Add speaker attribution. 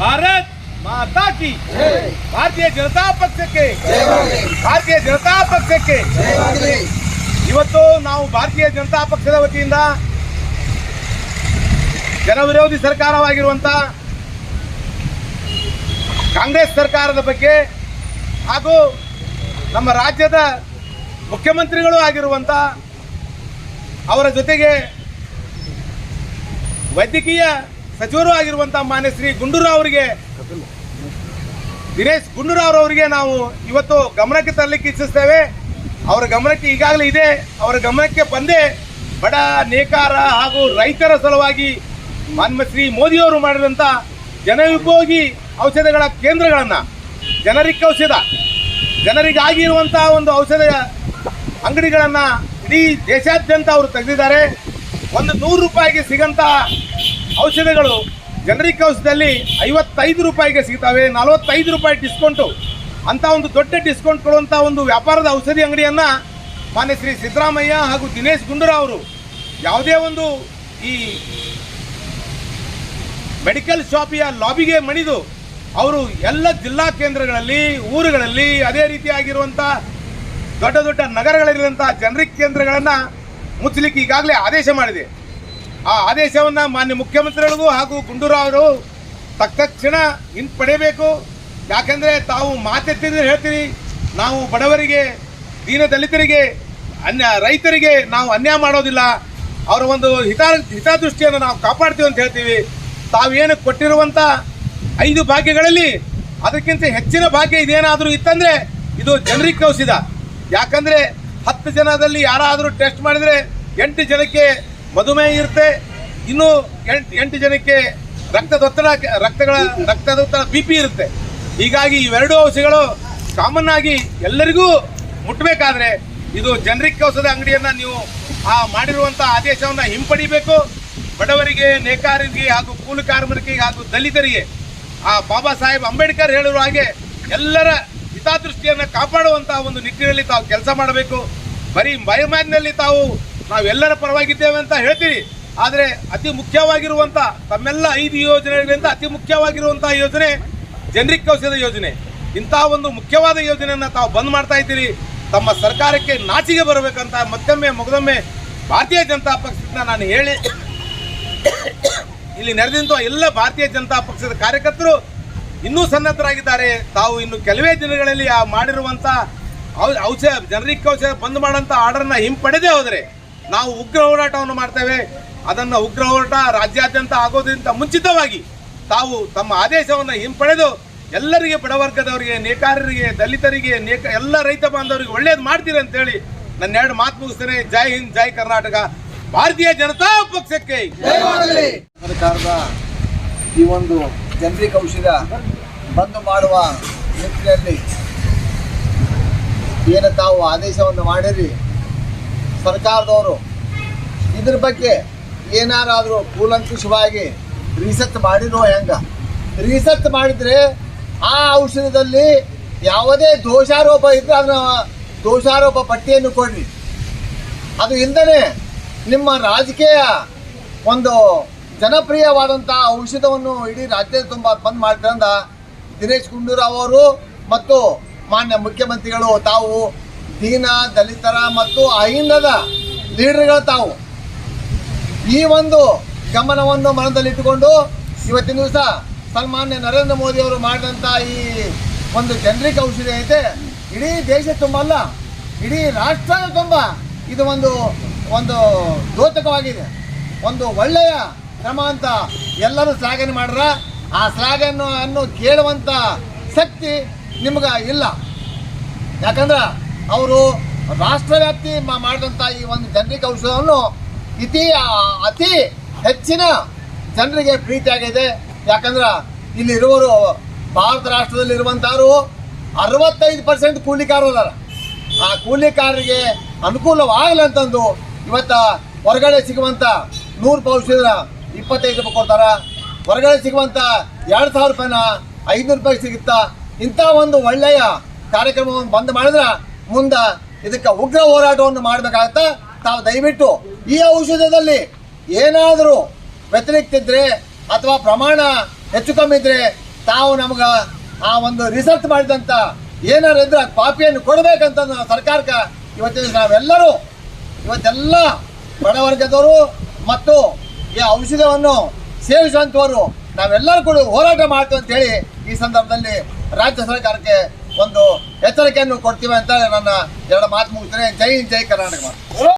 Speaker 1: ಭಾರತ್ ಮಾತಾ ಕಿ ಭಾರತೀಯ ಜನತಾ ಪಕ್ಷಕ್ಕೆ ಭಾರತೀಯ ಜನತಾ ಪಕ್ಷಕ್ಕೆ ಇವತ್ತು ನಾವು ಭಾರತೀಯ ಜನತಾ ಪಕ್ಷದ ವತಿಯಿಂದ ಜನವಿರೋಧಿ ಸರ್ಕಾರವಾಗಿರುವಂತ ಕಾಂಗ್ರೆಸ್ ಸರ್ಕಾರದ ಬಗ್ಗೆ ಹಾಗೂ ನಮ್ಮ ರಾಜ್ಯದ ಮುಖ್ಯಮಂತ್ರಿಗಳು ಆಗಿರುವಂತ ಅವರ ಜೊತೆಗೆ ವೈದ್ಯಕೀಯ ಸಚಿವರು ಆಗಿರುವಂತಹ ಮಾನ್ಯ ಶ್ರೀ ಗುಂಡೂರಾವ್ ಅವರಿಗೆ, ದಿನೇಶ್ ಗುಂಡೂರಾವ್ ಅವರಿಗೆ ನಾವು ಇವತ್ತು ಗಮನಕ್ಕೆ ತರಲಿಕ್ಕೆ ಇಚ್ಛಿಸ್ತೇವೆ. ಅವರ ಗಮನಕ್ಕೆ ಈಗಾಗಲೇ ಇದೆ, ಅವರ ಗಮನಕ್ಕೆ ಬಂದೇ ಬಡ ನೇಕಾರ ಹಾಗೂ ರೈತರ ಸಲುವಾಗಿ ಮಾನ್ಯ ಶ್ರೀ ಮೋದಿಯವರು ಮಾಡಿದಂಥ ವಿಭೋಗಿ ಔಷಧಗಳ ಕೇಂದ್ರಗಳನ್ನು, ಜನರಿಕ್ ಔಷಧ, ಜನರಿಗಾಗಿ ಇರುವಂತಹ ಒಂದು ಔಷಧ ಅಂಗಡಿಗಳನ್ನು ಇಡೀ ದೇಶಾದ್ಯಂತ ಅವರು ತೆಗೆದಿದ್ದಾರೆ. ಒಂದು ನೂರು ರೂಪಾಯಿಗೆ ಸಿಗಂತ ಔಷಧಗಳು ಜನರಿಕ್ ಔಷಧದಲ್ಲಿ ಐವತ್ತೈದು ರೂಪಾಯಿಗೆ ಸಿಗ್ತವೆ, ನಲವತ್ತೈದು ರೂಪಾಯಿ ಡಿಸ್ಕೌಂಟು ಅಂತ ಒಂದು ದೊಡ್ಡ ಡಿಸ್ಕೌಂಟ್ ಕೊಡುವಂಥ ಒಂದು ವ್ಯಾಪಾರದ ಔಷಧಿ ಅಂಗಡಿಯನ್ನು ಮಾನ್ಯ ಶ್ರೀ ಸಿದ್ದರಾಮಯ್ಯ ಹಾಗೂ ದಿನೇಶ್ ಗುಂಡೂರಾವ್ ಅವರು ಯಾವುದೇ ಒಂದು ಈ ಮೆಡಿಕಲ್ ಶಾಪಿಯ ಲಾಬಿಗೆ ಮಣಿದು ಅವರು ಎಲ್ಲ ಜಿಲ್ಲಾ ಕೇಂದ್ರಗಳಲ್ಲಿ, ಊರುಗಳಲ್ಲಿ ಅದೇ ರೀತಿಯಾಗಿರುವಂಥ ದೊಡ್ಡ ದೊಡ್ಡ ನಗರಗಳಲ್ಲಿರುವಂಥ ಜನರಿಕ್ ಕೇಂದ್ರಗಳನ್ನು ಮುಚ್ಚಲಿಕ್ಕೆ ಈಗಾಗಲೇ ಆದೇಶ ಮಾಡಿದೆ. ಆ ಆದೇಶವನ್ನು ಮಾನ್ಯ ಮುಖ್ಯಮಂತ್ರಿಗಳಿಗೂ ಹಾಗೂ ಗುಂಡೂರಾವ್ ಅವರು ತಕ್ಷಣ ಹಿಂಪಡೆಯಬೇಕು. ಯಾಕೆಂದರೆ ತಾವು ಮಾತೆತ್ತಿದ್ರೆ ಹೇಳ್ತೀರಿ, ನಾವು ಬಡವರಿಗೆ, ದೀನ ದಲಿತರಿಗೆ, ಅನ್ಯ ರೈತರಿಗೆ ನಾವು ಅನ್ಯಾಯ ಮಾಡೋದಿಲ್ಲ. ಅವರ ಒಂದು ಹಿತ, ಹಿತದೃಷ್ಟಿಯನ್ನು ನಾವು ಕಾಪಾಡ್ತೀವಿ ಅಂತ ಹೇಳ್ತೀವಿ. ತಾವೇನು ಕೊಟ್ಟಿರುವಂಥ ಐದು ಭಾಗ್ಯಗಳಲ್ಲಿ ಅದಕ್ಕಿಂತ ಹೆಚ್ಚಿನ ಭಾಗ್ಯ ಇದೇನಾದರೂ ಇತ್ತಂದರೆ ಇದು ಜನರಿಗೆ ಕೌಸಿದ ಯಾಕಂದರೆ ಹತ್ತು ಜನದಲ್ಲಿ ಯಾರಾದರೂ ಟೆಸ್ಟ್ ಮಾಡಿದರೆ ಎಂಟು ಜನಕ್ಕೆ ಮಧುಮೇಹ ಇರುತ್ತೆ. ಇನ್ನು ಎಂಟು ಎಂಟು ಜನಕ್ಕೆ ರಕ್ತದೊತ್ತಡ, ರಕ್ತಗಳ, ರಕ್ತದೊತ್ತಡ ಬಿ ಪಿ ಇರುತ್ತೆ. ಹೀಗಾಗಿ ಇವೆರಡು ಔಷಧಿಗಳು ಕಾಮನ್ ಆಗಿ ಎಲ್ಲರಿಗೂ ಮುಟ್ಟಬೇಕಾದ್ರೆ ಇದು ಜನರಿಕ್ ಔಷಧ ಅಂಗಡಿಯನ್ನ ನೀವು ಆ ಮಾಡಿರುವಂಥ ಆದೇಶವನ್ನ ಹಿಂಪಡಿಬೇಕು. ಬಡವರಿಗೆ, ನೇಕಾರರಿಗೆ ಹಾಗೂ ಕೂಲಿ ಕಾರ್ಮಿಕರಿಗೆ ಹಾಗೂ ದಲಿತರಿಗೆ, ಆ ಬಾಬಾ ಸಾಹೇಬ್ ಅಂಬೇಡ್ಕರ್ ಹೇಳಿರುವ ಹಾಗೆ ಎಲ್ಲರ ಹಿತದೃಷ್ಟಿಯನ್ನ ಕಾಪಾಡುವಂತಹ ಒಂದು ನಿಟ್ಟಿನಲ್ಲಿ ತಾವು ಕೆಲಸ ಮಾಡಬೇಕು. ಬರೀ ಮೈಮಾನ್ಯಲ್ಲಿ ತಾವು ನಾವೆಲ್ಲರ ಪರವಾಗಿದ್ದೇವೆ ಅಂತ ಹೇಳ್ತೀವಿ ಆದರೆ ಅತಿ ಮುಖ್ಯವಾಗಿರುವಂಥ ತಮ್ಮೆಲ್ಲ ಐದು ಯೋಜನೆಗಳಿಂದ ಅತಿ ಮುಖ್ಯವಾಗಿರುವಂಥ ಯೋಜನೆ ಜನರಿಕ್ ಔಷಧ ಯೋಜನೆ. ಇಂಥ ಒಂದು ಮುಖ್ಯವಾದ ಯೋಜನೆಯನ್ನ ತಾವು ಬಂದ್ ಮಾಡ್ತಾ ಇದ್ದೀರಿ. ತಮ್ಮ ಸರ್ಕಾರಕ್ಕೆ ನಾಚಿಗೆ ಬರಬೇಕಂತ ಮತ್ತೊಮ್ಮೆ ಮೊದಲೊಮ್ಮೆ ಭಾರತೀಯ ಜನತಾ ಪಕ್ಷದಿಂದ ನಾನು ಹೇಳಿ. ಇಲ್ಲಿ ನೆರೆದಿಂತ ಎಲ್ಲ ಭಾರತೀಯ ಜನತಾ ಪಕ್ಷದ ಕಾರ್ಯಕರ್ತರು ಇನ್ನೂ ಸನ್ನದ್ಧರಾಗಿದ್ದಾರೆ. ತಾವು ಇನ್ನು ಕೆಲವೇ ದಿನಗಳಲ್ಲಿ ಆ ಮಾಡಿರುವಂತ ಔ- ಔಷಧ, ಜನರಿಕ್ ಔಷಧ ಬಂದ್ ಮಾಡೋಂಥ ಆರ್ಡರ್ನ ಹಿಂಪಡೆದೇ ಹೋದರೆ ನಾವು ಉಗ್ರ ಹೋರಾಟವನ್ನು ಮಾಡ್ತೇವೆ. ಅದನ್ನು ಉಗ್ರ ಹೋರಾಟ ರಾಜ್ಯಾದ್ಯಂತ ಆಗೋದ್ರಿಂದ ಮುಂಚಿತವಾಗಿ ತಾವು ತಮ್ಮ ಆದೇಶವನ್ನು ಹಿಂಪಡೆದು ಎಲ್ಲರಿಗೆ ಬಡವರ್ಗದವರಿಗೆ ನೇಕಾರರಿಗೆ ದಲಿತರಿಗೆ ನೇಕ ಎಲ್ಲ ರೈತ ಬಾಂಧವರಿಗೆ ಒಳ್ಳೇದು ಮಾಡ್ತೀರಿ ಅಂತೇಳಿ ನನ್ನ ಎರಡು ಮಾತು ಮುಗಿಸ್ತೇನೆ. ಜೈ ಹಿಂದ್ ಜೈ ಕರ್ನಾಟಕ. ಭಾರತೀಯ ಜನತಾ ಪಕ್ಷಕ್ಕೆ
Speaker 2: ಸರ್ಕಾರದ ಈ ಒಂದು ಜನರಿಕ ಔಷಧ ಬಂದು ಮಾಡುವ ನಿಟ್ಟಿನಲ್ಲಿ ಏನು ತಾವು ಆದೇಶವನ್ನು ಮಾಡಿರಿ ಸರ್ಕಾರದವರು ಇದ್ರ ಬಗ್ಗೆ ಏನಾರಾದರೂ ಕೂಲಂಕುಷವಾಗಿ ರಿಸರ್ಚ್ ಮಾಡಿರೋ ಹೆಂಗ? ರಿಸರ್ಚ್ ಮಾಡಿದ್ರೆ ಆ ಔಷಧದಲ್ಲಿ ಯಾವುದೇ ದೋಷಾರೋಪ ಇದ್ರೆ ಅದನ್ನ ದೋಷಾರೋಪ ಪಟ್ಟಿಯನ್ನು ಕೊಡ್ರಿ. ಅದು ಇಲ್ಲದೇ ನಿಮ್ಮ ರಾಜಕೀಯ ಒಂದು ಜನಪ್ರಿಯವಾದಂಥ ಔಷಧವನ್ನು ಇಡೀ ರಾಜ್ಯದ ತುಂಬ ಬಂದ್ ಮಾಡಿದ್ರಿಂದ ದಿನೇಶ್ ಗುಂಡೂರಾವ್ ಅವರು ಮತ್ತು ಮಾನ್ಯ ಮುಖ್ಯಮಂತ್ರಿಗಳು ತಾವು ದೀನ ದಲಿತರ ಮತ್ತು ಅಹಿಂದದ ಲೀಡರ್ಗಳು ತಾವು. ಈ ಒಂದು ಗಮನವನ್ನು ಮನದಲ್ಲಿಟ್ಟುಕೊಂಡು ಇವತ್ತಿನ ದಿವಸ ಸನ್ಮಾನ್ಯ ನರೇಂದ್ರ ಮೋದಿ ಅವರು ಮಾಡಿದಂಥ ಈ ಒಂದು ಜನರಿಕ್ ಔಷಧಿ ಐತೆ. ಇಡೀ ದೇಶ ತುಂಬ ಅಲ್ಲ, ಇಡೀ ರಾಷ್ಟ್ರ ತುಂಬ ಇದು ಒಂದು ಒಂದು ದೋತಕವಾಗಿದೆ. ಒಂದು ಒಳ್ಳೆಯ ಕ್ರಮ ಅಂತ ಎಲ್ಲರೂ ಶ್ಲಾಘನೆ ಮಾಡ್ರ. ಆ ಶ್ಲಾಘನ ಅನ್ನು ಕೇಳುವಂಥ ಶಕ್ತಿ ನಿಮ್ಗೆ ಇಲ್ಲ. ಯಾಕಂದ್ರೆ ಅವರು ರಾಷ್ಟ್ರವ್ಯಾಪ್ತಿ ಮಾಡಿದಂಥ ಈ ಒಂದು ಜನರಿಗೆ ಔಷಧವನ್ನು ಇತಿ ಅತಿ ಹೆಚ್ಚಿನ ಜನರಿಗೆ ಪ್ರೀತಿಯಾಗಿದೆ. ಯಾಕಂದ್ರೆ ಇಲ್ಲಿರುವರು ಭಾರತ ರಾಷ್ಟ್ರದಲ್ಲಿರುವಂಥವರು ಅರವತ್ತೈದು ಪರ್ಸೆಂಟ್ ಕೂಲಿಕಾರರದಾರ ಆ ಕೂಲಿಕಾರರಿಗೆ ಅನುಕೂಲವಾಗಲ್ಲ ಅಂತಂದು ಇವತ್ತ ಹೊರಗಡೆ ಸಿಗುವಂಥ ನೂರು ರೂಪಾಯಿ ಔಷಧ ಇಪ್ಪತ್ತೈದು ರೂಪಾಯಿ ಕೊಡ್ತಾರೆ. ಹೊರಗಡೆ ಸಿಗುವಂಥ ಎರಡು ಸಾವಿರ ರೂಪಾಯಿನ ಐನೂರು ರೂಪಾಯಿ ಸಿಗುತ್ತಾ ಇಂಥ ಒಂದು ಒಳ್ಳೆಯ ಕಾರ್ಯಕ್ರಮವನ್ನು ಬಂದ್ ಮಾಡಿದ್ರೆ ಮುಂದೆ ಇದಕ್ಕೆ ಉಗ್ರ ಹೋರಾಟವನ್ನು ಮಾಡಬೇಕಾಗತ್ತ? ತಾವು ದಯವಿಟ್ಟು ಈ ಔಷಧದಲ್ಲಿ ಏನಾದರೂ ವ್ಯತಿರಿಕ್ತ ಇದ್ರೆ ಅಥವಾ ಪ್ರಮಾಣ ಹೆಚ್ಚು ಕಮ್ಮಿ ಇದ್ರೆ ತಾವು ನಮ್ಗೆ ಆ ಒಂದು ರಿಸರ್ಚ್ ಮಾಡಿದಂಥ ಏನಾರು ಇದ್ರೆ ಆ ಕಾಪಿಯನ್ನು ಕೊಡಬೇಕಂತ ಸರ್ಕಾರಕ್ಕೆ ಇವತ್ತಿನ ನಾವೆಲ್ಲರೂ, ಇವತ್ತೆಲ್ಲ ಬಡವರ್ಗದವರು ಮತ್ತು ಈ ಔಷಧವನ್ನು ಸೇವಿಸುವಂಥವರು ನಾವೆಲ್ಲರೂ ಕೂಡ ಹೋರಾಟ ಮಾಡ್ತೀವಿ ಅಂತ ಹೇಳಿ ಈ ಸಂದರ್ಭದಲ್ಲಿ ರಾಜ್ಯ ಸರ್ಕಾರಕ್ಕೆ ಒಂದು ಎಚ್ಚರಿಕೆಯನ್ನು ಕೊಡ್ತೀವಿ ಅಂತ ನನ್ನ ಎರಡು ಮಾತು ಮುಗಿಸ್ತೇನೆ. ಜೈ ಜೈ ಕರ್ನಾಟಕ ಮಾತು.